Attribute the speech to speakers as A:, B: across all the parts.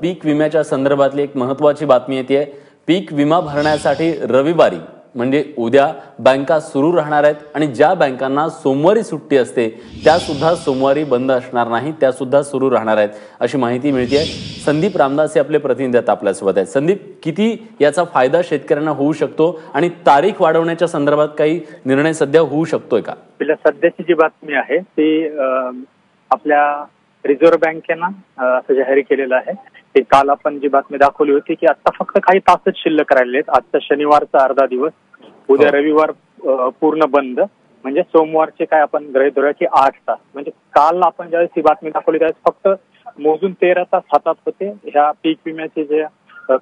A: पीक विम्याच्या संदर्भातली एक महत्वाची बातमी येते. पीक विमा भरण्यासाठी रविवारी म्हणजे उद्या बँका सुरू राहणार आहेत आणि ज्या बँकांना सोमवारी सुट्टी असते त्या सुद्धा सोमवारी बंद असणार नाही त्या सुद्धा सुरू राहणार आहेत अशी माहिती मिळते संदीप रामदास हे आपले प्रतिनिधी आहेत आपल्यासोबत आहेत. संदीप किती याचा फायदा शेतकऱ्यांना होऊ शकतो आणि तारीख वाढवण्याच्या संदर्भात काही निर्णय सध्या होऊ शकतोय का?
B: सध्याची जी बातमी आहे ती आपल्या रिझर्व्ह बँकेनं असं जाहीर केलेलं आहे. ते काल आपण जी बातमी दाखवली होती की आता फक्त काही तासच शिल्लक राहिले आहेत आजचा शनिवारचा अर्धा दिवस. उद्या
A: हो.
B: रविवार पूर्ण बंद. म्हणजे सोमवारचे काय आपण गृहीत धरूया की आठ तास. म्हणजे काल आपण ज्यावेळेस ही बातमी दाखवली त्यावेळेस फक्त मोजून तेरा तास हातात होते. ह्या पीक विम्याचे जे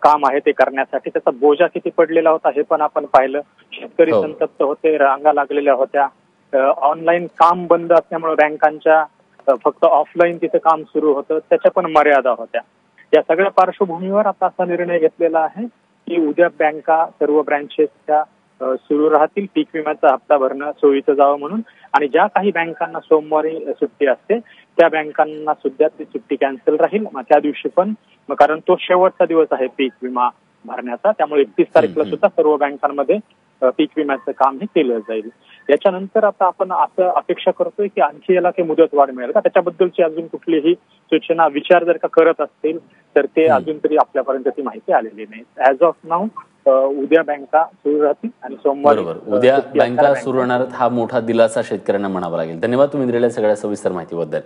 B: काम आहे ते करण्यासाठी त्याचा बोजा किती पडलेला होता हे पण आपण पाहिलं. शेतकरी
A: हो.
B: संतप्त होते रांगा लागलेल्या होत्या. ऑनलाईन काम बंद असल्यामुळे बँकांच्या फक्त ऑफलाईन तिथे काम सुरू होतं. त्याच्या पण मर्यादा होत्या. या सगळ्या पार्श्वभूमीवर आता असा निर्णय घेतलेला आहे की उद्या बँका सर्व ब्रँचेसच्या सुरू राहतील पीक विम्याचा हप्ता भरणं सोयीचं जावं म्हणून आणि ज्या काही बँकांना सोमवारी सुट्टी असते त्या बँकांना सुद्धा ती सुट्टी कॅन्सल राहील मग त्या दिवशी पण कारण तो शेवटचा दिवस आहे पीक विमा भरण्याचा त्यामुळे एकतीस तारीखला. सुद्धा सर्व बँकांमध्ये पीक विम्याचं काम हे केलं जाईल. याच्यानंतर आता आपण असं अपेक्षा करतोय की आणखी याला काही मुदत वाढ मिळेल का? त्याच्याबद्दलची अजून कुठलीही सूचना विचार जर का करत असतील तर ते. अजून तरी आपल्यापर्यंत ती माहिती आलेली नाही. ऍज ऑफ नाऊ उद्या बँका सुरू राहतील आणि सोमवारी
A: उद्या बँका सुरू राहणार हा मोठा दिलासा शेतकऱ्यांना म्हणावा लागेल. धन्यवाद तुम्ही दिलेल्या सगळ्या सविस्तर माहितीबद्दल.